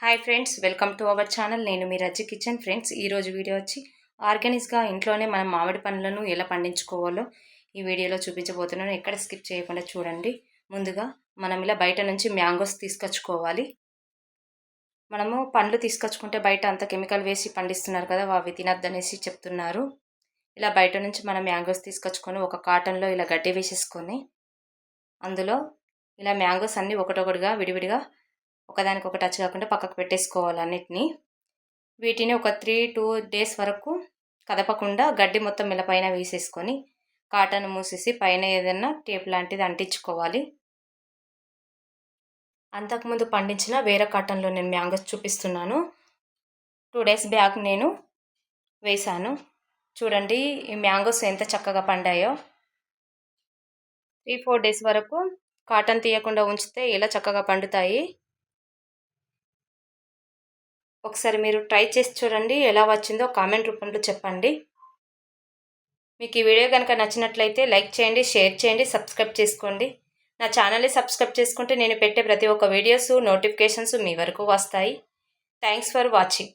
Hi friends welcome to our channel నేను మీ Rajji kitchen friends ఈరోజు వీడియో వచ్చి ఆర్గానిక్గా ఇంట్లోనే మనం మామిడి పండ్లను ఎలా పండించుకోవాలో ఈ వీడియోలో చూపించబోతున్నాను. ఎక్కడ స్కిప్ చేయకుండా చూడండి. ముందుగా మనం ఇలా బయట నుంచి మ్యాంగోస్ తీసుకొచ్చుకోవాలి. మనము పండ్లు తీసుకొచ్చుకుంటే బయట అంత కెమికల్ వేసి పండిస్తున్నారు కదా అవి తినద్దనేసి చెప్తున్నారు. ఇలా బయట నుంచి మనం మ్యాంగోస్ తీసుకొచ్చుకొని ఒక కాటన్లో ఇలా గడ్డి వేసేసుకొని అందులో ఇలా మ్యాంగోస్ అన్నీ ఒకటొకటిగా విడివిడిగా ఒకదానికి ఒక టచ్ కాకుండా పక్కకు పెట్టేసుకోవాలి అన్నిటినీ. వీటిని ఒక త్రీ టూ డేస్ వరకు కదపకుండా గడ్డి మొత్తం ఇలా పైన వేసేసుకొని కాటన్ మూసేసి పైన ఏదైనా టేప్ లాంటిది అంటించుకోవాలి. అంతకుముందు పండించిన వేరే కాటన్లో నేను మ్యాంగోస్ చూపిస్తున్నాను. టూ డేస్ బ్యాక్ నేను వేశాను. చూడండి ఈ మ్యాంగోస్ ఎంత చక్కగా పండాయో. త్రీ ఫోర్ డేస్ వరకు కాటన్ తీయకుండా ఉంచితే ఇలా చక్కగా పండుతాయి? ఒకసారి మీరు ట్రై చేసి చూడండి ఎలా వచ్చిందో కామెంట్ రూపంలో చెప్పండి. మీకు ఈ వీడియో కనుక నచ్చినట్లయితే లైక్ చేయండి షేర్ చేయండి సబ్స్క్రైబ్ చేసుకోండి. నా ఛానల్ని సబ్స్క్రైబ్ చేసుకుంటే నేను పెట్టే ప్రతి ఒక్క వీడియోస్ నోటిఫికేషన్స్ మీ వరకు వస్తాయి. Thanks for watching.